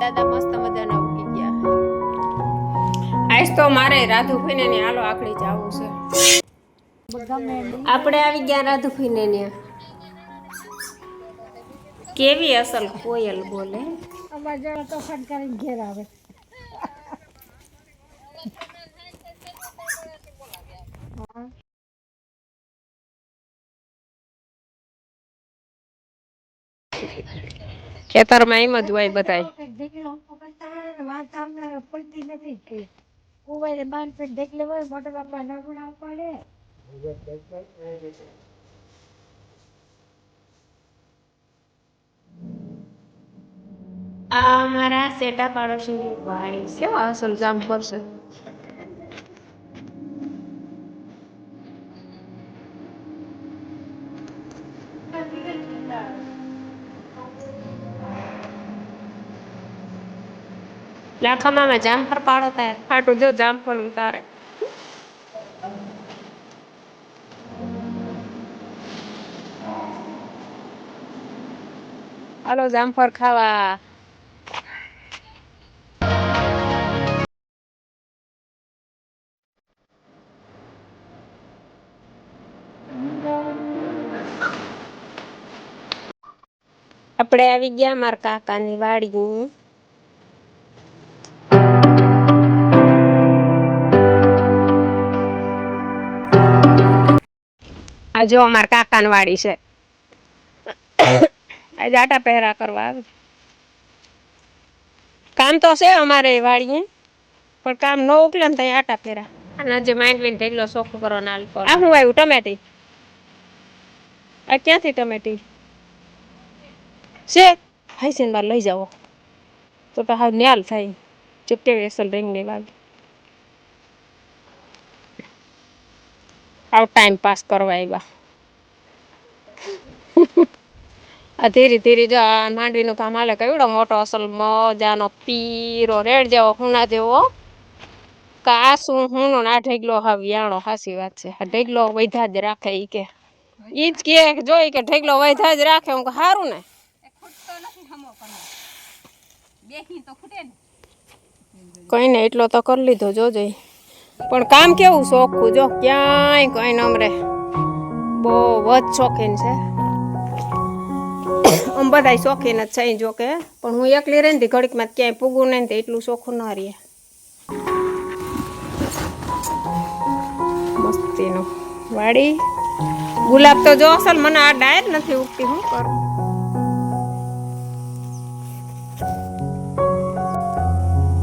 દાદા મસ્ત મજાના ઉગી ગયા. આજ તો મારે રાધુભાઈને ને હાલો આખડી જવું છે. આપણે આવી ગયા રાધુભાઈને ને કેવી અસલ કોયલ બોલે? અમારે જેવા તો ફટ ઘેર આવે. ખેતરમાં એમ જ હોય બધાય. આ અમારા સેટા પાડોશી ભાઈ કેવા સમજામ પડશે. લાખામાં મેં જામફળ પાડો તારે ફાટું જો જામફળ ઉતારે હાલો, જામફળ ખાવા. આપણે આવી ગયા મારા કાકાની વાડી આ જો અમારા કાકાન વાડી છે. આજે આટા પહેરા કરવા આવે. કામ તો છે અમારે વાડીએ પણ કામ ન ઉકલે ને ત્યાં આટા પહેરા. અને જે લઈને ઢેગલો સોખો કરો ના આ શું આવ્યું ટમેટી? આ ક્યાંથી ટમેટી? છે? હાઈસીન બાર લઈ જાઓ. તો તો હાવ ન્યાલ થાય. ચૂપટે વેસલ રીંગની આવ ટાઈમ પાસ કરવા આવ્યા. આ ધીરે ધીરે જો આ માંડવીનું કામ હાલે કેવડો મોટો અસલ મજાનો પીરો રેડ જેવો હુના જેવો કાસું હુનો ના ઢેગલો હા વિયાણો હાસી વાત છે. આ ઢેગલો વૈધા જ રાખે ઈ કે. ઈ જ કે જોઈ કે ઢેગલો વૈધા જ રાખે હું સારું ને. કઈ ને એટલો તો કરી લીધો જોજો. પણ કામ કેવું શોખું જો, ક્યાંય કઈ નમરે બહુ જ શોખીન છે. આમ બધાય શોખીન જ છે જો કે. પણ હું એકલી રહીને ને ઘડીકમાં ક્યાંય પૂગું નહીં એટલું શોખું ના રહીએ. મસ્તીનું વાડી. ગુલાબ તો જો અસલ મને આ ડાયર નથી ઉગતી, હું કરું?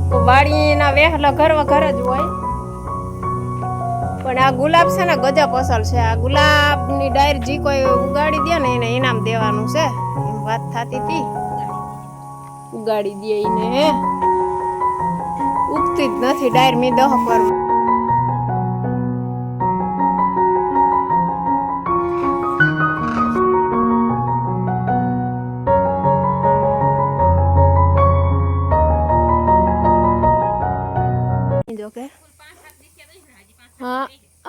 તો વાડીના વેહલા ઘર ઘર જ હોય. પણ આ ગુલાબ છે ને ગજબ અસલ છે. આ ગુલાબની ડાયર જી કોઈ ઉગાડી દે ને એને ઇનામ દેવાનું છે. એમ વાત થતી હતી ઉગાડી દે એને. ઉગતી જ નથી ડાયર મી દહ પર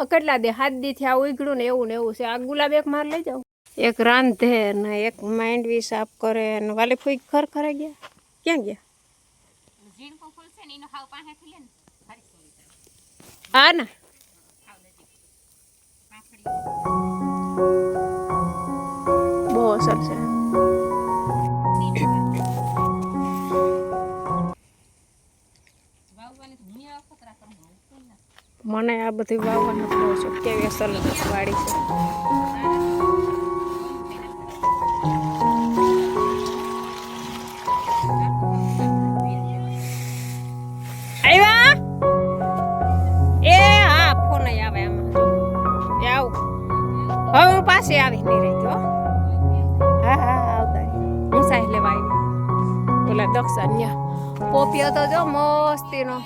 કેટલા દે? હાથ દી થી આ ઉઘડું ને એવું ને એવું છે. આ ગુલાબ એક માર લઈ જાવ એક રાંધે ને એક માંડવી સાફ કરે ને વાલી ફૂઈ ખર ખરે ગયા. ક્યાં ગયા? હા ને. બહુ અસર છે. મને આ બધી વાવવાનો બહુ શોખ કેવી અસર વાળી છે. પાસે આવે નહીં રહી ગયો, હા. હા આવતા. હું સાહેબ લેવા આવી. ઓલા દક્ષ પોપિયો તો જો મસ્તીનો.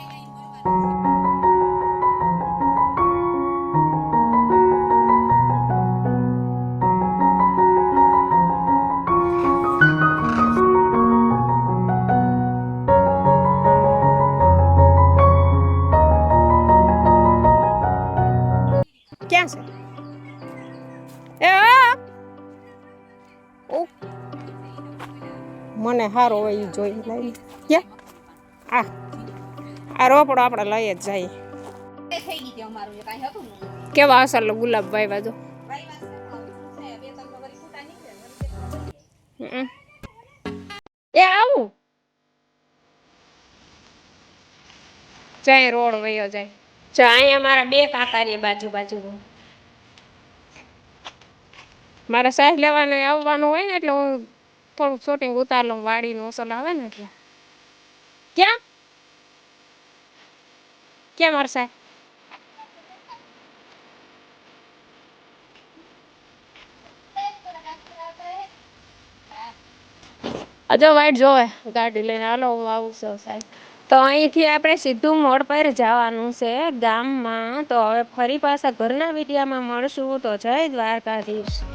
ક્યાં છે એ! મને સારો હોય એ જોઈ લઈ કે આ. આ રોપડો આપણે લઈ જ જઈએ. નહોતું. કેવા અસર ગુલાબ ભાઈ બાજુ. એ આવું. જાય રોડ વયો જાય. જો અહીંયા મારા બે કાકારી બાજુ બાજુ. મારે સાહેબ લેવાનું આવવાનું હોય ને એટલે હું થોડુંક શૂટિંગ ઉતાર લઉં વાડીનું ઓસલ આવે ને એટલે. ક્યાં? ક્યાં મારા સાહેબ અજો વાઈટ જોવે. ગાડી લઈને હાલો, હું આવું છું સાહેબ. તો અહીંથી આપણે સીધું મોડ પર જવાનું છે ગામમાં. તો હવે ફરી પાછા ઘરના વિડીયામાં મળશું. તો જય દ્વારકાધીશ.